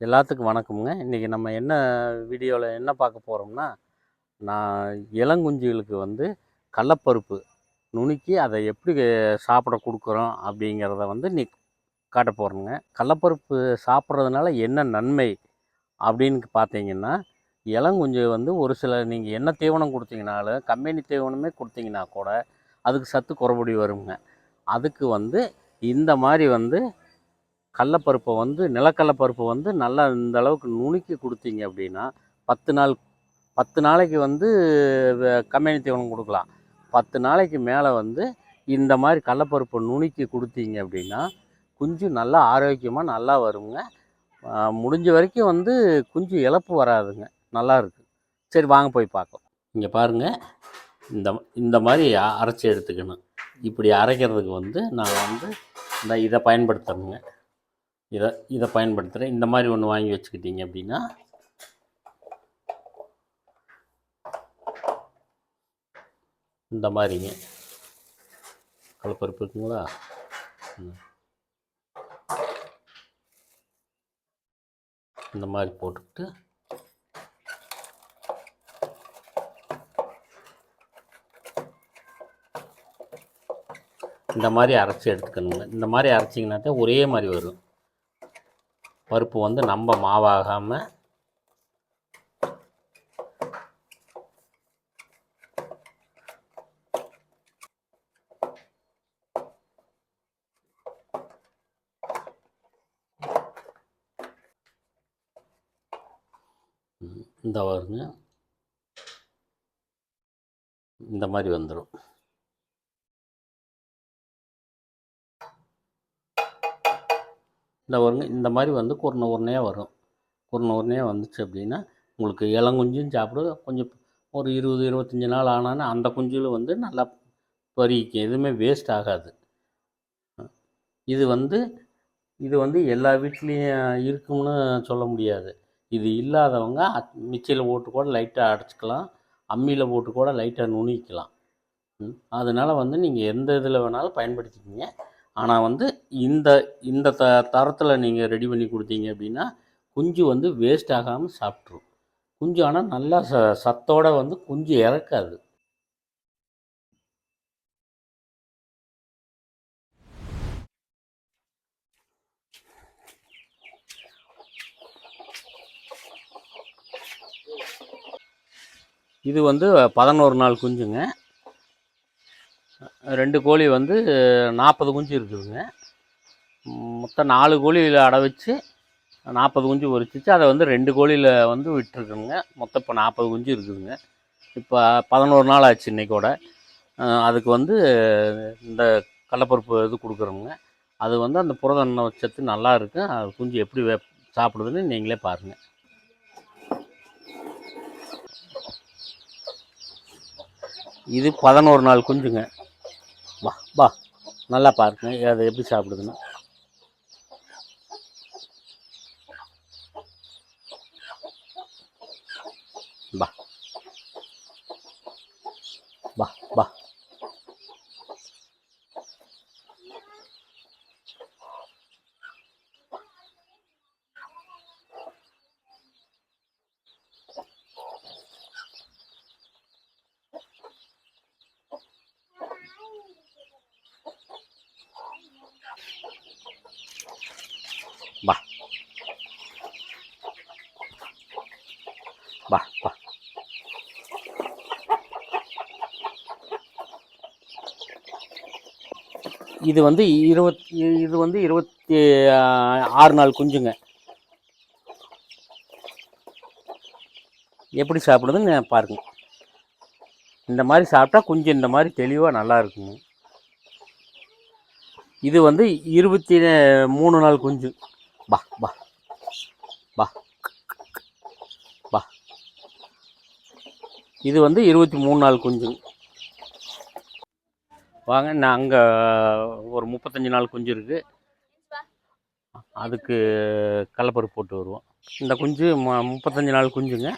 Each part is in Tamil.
எல்லாத்துக்கும் வணக்கமுங்க. இன்றைக்கி நம்ம என்ன வீடியோவில் என்ன பார்க்க போகிறோம்னா நான் இளங்குஞ்சுகளுக்கு வந்து கடலப்பருப்பு நுணுக்கி அதை எப்படி சாப்பிட கொடுக்குறோம் அப்படிங்கிறத வந்து நீ காட்ட போகிறோங்க கடலப்பருப்பு சாப்பிட்றதுனால என்ன நன்மை அப்படின்னு பார்த்தீங்கன்னா இளங்குஞ்சு வந்து ஒரு சில நீங்கள் என்ன தீவனம் கொடுத்தீங்கனாலும் கம்பெனி தீவனமே கொடுத்தீங்கன்னா கூட அதுக்கு சத்து குறைபடி வருங்க. அதுக்கு வந்து இந்த மாதிரி வந்து கடலப்பருப்பை வந்து நிலக்கடலப்பருப்பை வந்து நல்லா இந்த அளவுக்கு நுணுக்கி கொடுத்தீங்க அப்படின்னா பத்து நாள் பத்து நாளைக்கு வந்து கம்பெனி தீவனம் கொடுக்கலாம். பத்து நாளைக்கு மேலே வந்து இந்த மாதிரி கடலப்பருப்பை நுணுக்கி கொடுத்தீங்க அப்படின்னா குஞ்சு நல்லா ஆரோக்கியமாக நல்லா வருங்க. முடிஞ்ச வரைக்கும் வந்து குஞ்சு இழப்பு வராதுங்க. நல்லா இருக்கு. சரி வாங்க போய் பார்க்கலாம். இங்கே பாருங்கள் இந்த இந்த மாதிரி அரைச்சி எடுத்துக்கணும். இப்படி அரைக்கிறதுக்கு வந்து நான் வந்து இந்த இதை பயன்படுத்தணுங்க. இதை இதை பயன்படுத்துகிறேன் இந்த மாதிரி ஒன்று வாங்கி வச்சுக்கிட்டீங்க அப்படின்னா இந்த மாதிரிங்க. கலப்பருப்பு இருக்குங்களா? இந்த மாதிரி போட்டுக்கிட்டு இந்த மாதிரி அரைச்சி எடுத்துக்கணுங்க. இந்த மாதிரி அரைச்சிங்கனாக்கா ஒரே மாதிரி வரும். பருப்பு வந்து நம்ம மாவாகாமல் இந்த வருங்க இந்த மாதிரி வந்துடும் இந்த வருங்க இந்த மாதிரி வந்து குருணை உருணையாக வரும். குருணை உருணையாக வந்துச்சு அப்படின்னா உங்களுக்கு இளங்குஞ்சும் சாப்பிட கொஞ்சம் ஒரு இருபது இருபத்தஞ்சி நாள் ஆனாலும் அந்த குஞ்சில் வந்து நல்லா பறிக்கும். எதுவுமே வேஸ்ட் ஆகாது. இது வந்து இது வந்து எல்லா வீட்லேயும் இருக்கும்னு சொல்ல முடியாது. இது இல்லாதவங்க மிச்சியில் போட்டு கூட லைட்டாக அடைச்சிக்கலாம். அம்மியில் போட்டு கூட லைட்டாக நுணிக்கலாம் ம், வந்து நீங்கள் எந்த இதில் வேணாலும் பயன்படுத்திக்கிங்க. ஆனால் வந்து இந்த இந்த த தரத்தில் நீங்கள் ரெடி பண்ணி கொடுத்தீங்க அப்படின்னா குஞ்சு வந்து வேஸ்ட் ஆகாமல் சாப்பிட்ரும் குஞ்சு ஆனால் நல்லா ச சத்தோட வந்து குஞ்சு இறக்காது. இது வந்து பதினோரு நாள் குஞ்சுங்க. ரெண்டு கோழி வந்து நாற்பது குஞ்சு இருக்குதுங்க. மொத்தம் நாலு கோழியில் அடை வச்சு நாற்பது குஞ்சு பொறிச்சிச்சு. அதை வந்து ரெண்டு கோழியில் வந்து விட்டுருக்குங்க. மொத்தம் இப்போ நாற்பது குஞ்சு இருக்குதுங்க. இப்போ பதினோரு நாள் ஆச்சு இன்னைக்கோட அதுக்கு வந்து இந்த கடலப்பருப்பு இது கொடுக்குறோங்க. அது வந்து அந்த புரதண்ண சத்து நல்லா இருக்கும் அது குஞ்சு எப்படி வே சாப்பிடுதுன்னு நீங்களே பாருங்கள் இது பதினோரு நாள் குஞ்சுங்க. வா வா. நல்லா பாருங்க அது எப்படி சாப்பிடுதுன்னு. பா பா பா பா பா பா இது வந்து இருபத்தி இது வந்து இருபத்தி ஆறு நாள் குஞ்சுங்க. எப்படி சாப்பிடுதுன்னு பாருங்க. இந்த மாதிரி சாப்பிட்டா குஞ்சு இந்த மாதிரி தெளிவாக நல்லா இருக்குங்க. இது வந்து இருபத்தி மூணு நாள் குஞ்சு. பா பா பா. பா. இது வந்து இருபத்தி மூணு நாள் குஞ்சுங்க வாங்க நான் அங்கே ஒரு முப்பத்தஞ்சு நாள் குஞ்சு இருக்குது அதுக்கு கடலப்பருப்பு போட்டு வருவோம். இந்த குஞ்சு ம- முப்பத்தஞ்சு நாள் குஞ்சுங்க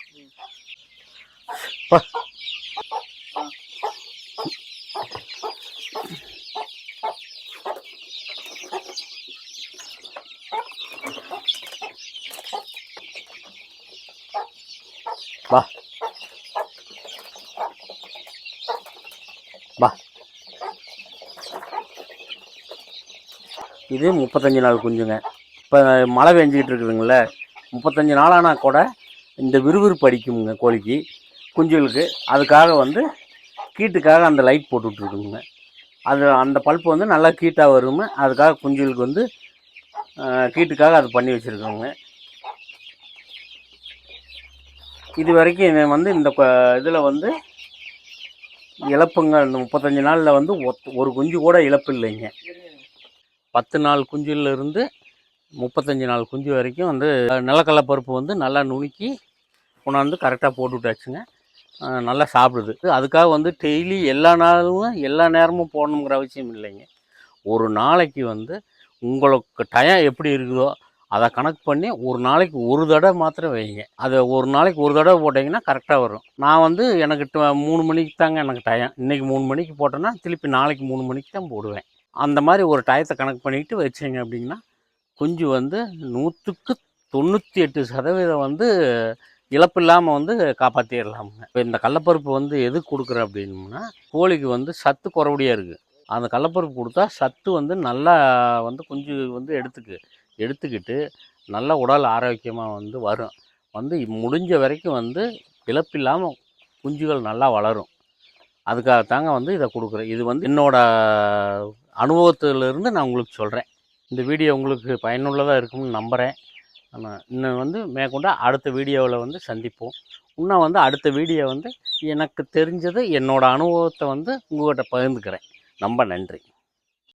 பா. இது முப்பத்தஞ்சு நாள் குஞ்சுங்க. இப்போ மழை பெஞ்சிக்கிட்டு இருக்குதுங்கள முப்பத்தஞ்சு நாளானா கூட இந்த விறுவிறுப்பு அடிக்குங்க கோழிக்கு குஞ்சுகளுக்கு. அதுக்காக வந்து கீட்டுக்காக அந்த லைட் போட்டுட்ருக்குங்க அது அந்த பல்ப்பு வந்து நல்லா கீட்டாக வரும். அதுக்காக குஞ்சுகளுக்கு வந்து கீட்டுக்காக அது பண்ணி வச்சுருக்கோங்க. இது வரைக்கும் வந்து இந்த இதில் வந்து இழப்புங்க. இந்த முப்பத்தஞ்சு நாளில் வந்து ஒத்- ஒரு குஞ்சு கூட இழப்பு இல்லைங்க. பத்து நாள் குஞ்சிலிருந்து முப்பத்தஞ்சு நாள் குஞ்சு வரைக்கும் வந்து நிலக்கடலை பருப்பு வந்து நல்லா நுணுக்கி கொண்டாந்து கரெக்டாக போட்டு விட்டாச்சுங்க நல்லா சாப்பிடுது. அதுக்காக வந்து டெய்லி எல்லா நாளும் எல்லா நேரமும் போடணுங்கிற அவசியம் இல்லைங்க. ஒரு நாளைக்கு வந்து உங்களுக்கு டயம் எப்படி இருக்குதோ அதை கணக்கு பண்ணி ஒரு நாளைக்கு ஒரு தடவை மாத்திரம் வைங்க. அதை ஒரு நாளைக்கு ஒரு தடவை போட்டிங்கன்னா கரெக்டாக வரும். நான் வந்து எனக்கு ட- மூணு மணிக்கு தாங்க எனக்கு டயம் இன்றைக்கி மூணு மணிக்கு போட்டேன்னா திருப்பி நாளைக்கு மூணு மணிக்கு தான் போடுவேன். அந்த மாதிரி ஒரு டயத்தை கணக்கு பண்ணிட்டு வச்சிங்க அப்படின்னா குஞ்சு வந்து நூற்றுக்கு தொண்ணூற்றி எட்டு சதவீதம் வந்து இழப்பு இல்லாமல் வந்து காப்பாற்றிடலாமுங்க இப்போ இந்த கடலப்பருப்பு வந்து எதுக்கு கொடுக்குறேன் அப்படின்னா கோழிக்கு வந்து சத்து குறவடியாக இருக்குது அந்த கடலப்பருப்பு கொடுத்தா சத்து வந்து நல்லா வந்து குஞ்சு வந்து எடுத்துக்கு எடுத்துக்கிட்டு நல்ல உடல் ஆரோக்கியமாக வந்து வரும். வந்து முடிஞ்ச வரைக்கும் வந்து இழப்பில்லாமல் குஞ்சுகள் நல்லா வளரும். அதுக்காகத்தாங்க வந்து இதை கொடுக்குறேன். இது வந்து என்னோட அனுபவத்திலிருந்து நான் உங்களுக்கு சொல்கிறேன் இந்த வீடியோ உங்களுக்கு பயனுள்ளதாக இருக்கும்னு நம்புகிறேன் ஆனால் இன்னும் வந்து மேற்கொண்டு அடுத்த வீடியோவில் வந்து சந்திப்போம். இன்னும் வந்து அடுத்த வீடியோ வந்து எனக்கு தெரிஞ்சது என்னோடய அனுபவத்தை வந்து உங்கள்கிட்ட பகிர்ந்துக்கிறேன். ரொம்ப நன்றி.